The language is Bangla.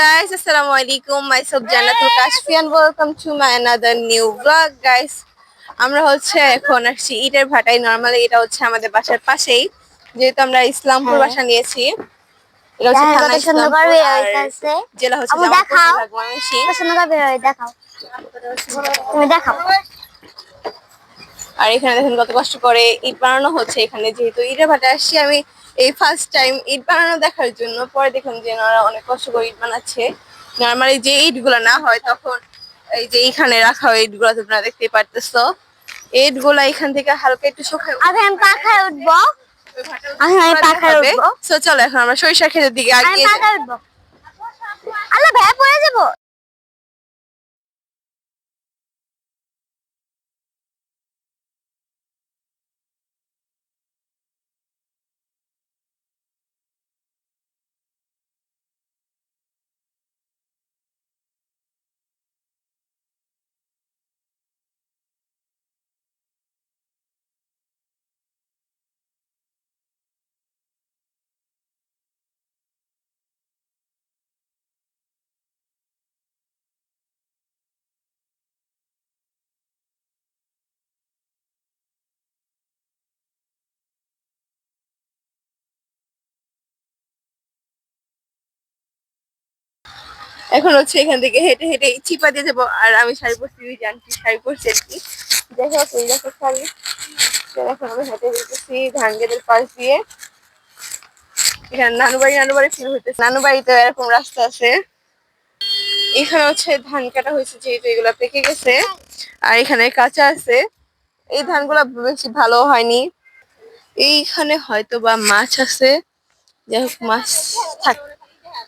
guys assalamu alaikum myself Jannatul Kashfi and welcome to my another new vlog guys. আমরা হচ্ছে এখন আসছি ইটের ভাটায়। নর্মালি এটা হচ্ছে আমাদের বাসার পাশেই। যেহেতু আমরা ইসলামপুর। বাসা নিয়েছি। এটা হচ্ছে থানা ইসলামপুর আর। জেলা হচ্ছে দেখাও। এখানে দেখেন কত কষ্ট করে ইট বানানো হচ্ছে। এখানে যেহেতু ইটের ভাটায় আসছি আমি এই ফার্স্ট টাইম ইট বানানো দেখার জন্য। পরে দেখলাম যে ওরা অনেক কষ্ট করে ইট বানাচ্ছে। নর্মালি যে ইট না হয় তখন এই যে এইখানে রাখা হয় ইটগুলা তোমরা দেখতে পারতেছ। ইটগুলা এখান থেকে হালকা একটু শুকায় আগে আমি পাখায় উঠবো। আমি আমি পাখায় উঠবো। তো চলো এখন আমরা সরিষা খেতে দিকে আগে পাখায় উঠবো। এখন হচ্ছে এখান থেকে হেঁটে হেঁটে চিপা দিয়ে যাব। আর আমি শাড়ি পরছি ওই জানছি শাড়ি পরছি আর কি। দেখো এই দেখো শাড়ি। এখন আমি হেঁটে যেতেছি ধান গেটের পাশ দিয়ে। এখানে নানু বাড়ি নানু বাড়ি ফিল হইতেছে। নানু বাড়িতে এরকম রাস্তা আছে। এখানে হচ্ছে ধান কাটা হয়েছে, যেহেতু এগুলা পেকে গেছে। আর এখানে কাঁচা আছে। এই ধানগুলা বেশি ভালো হয়নি। এইখানে হয়তো বা মাছ আছে। যাই হোক, মাছ থাক